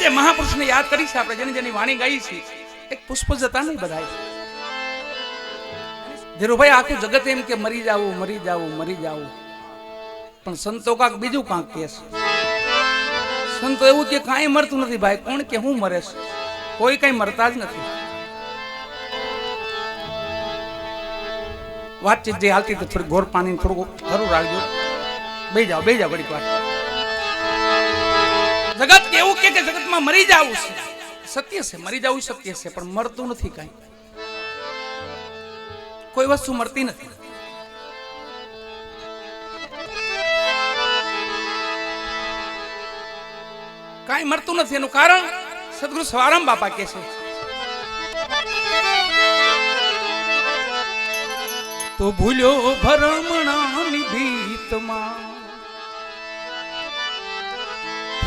જે મહાપુરુષને યાદ કરી છે આપણે, જેની જેની વાણી ગાઈ છે. એક પુષ્પ જતા નહીં બધા ધીરુભાઈ, આખું જગત એમ કે મરી જાવું મરી જાવું મરી જાવું પણ સંતો કાંક બીજું કાંક કે છે. સંતો એવું કે કાંઈ મરતું નથી ભાઈ, કોણ કે હું મરે કોઈ કઈ મરતા જ નથી. વાતચીત જે હાલતી તો થોડી ગોર પાણી થોડું ખરું રાખજો. બે જાઓ બે જાઓ, ઘડીક વાત જગત કેવું કે જગતમાં મરી જવું છે. સત્ય છે, મરી જવું સત્ય છે, પણ મરતું નથી કાંઈ. કોઈ વસ્તુ મરતી નથી. કાંઈ મળતું નથી, એનું કારણ સદગુરુ સ્વારામ બાપા કે છે. તો ભૂલ્યો ભરમણા ભીતમાં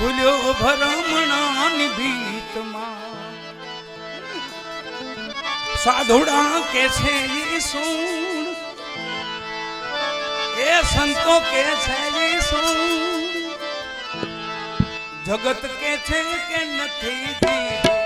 ભૂલ્યો ભરમણાની ભીતમાં. સાધુડા કે છે એ સુણ એ સંતો કે છે એ સુણ જગત કે છે કે નથી જીવવું.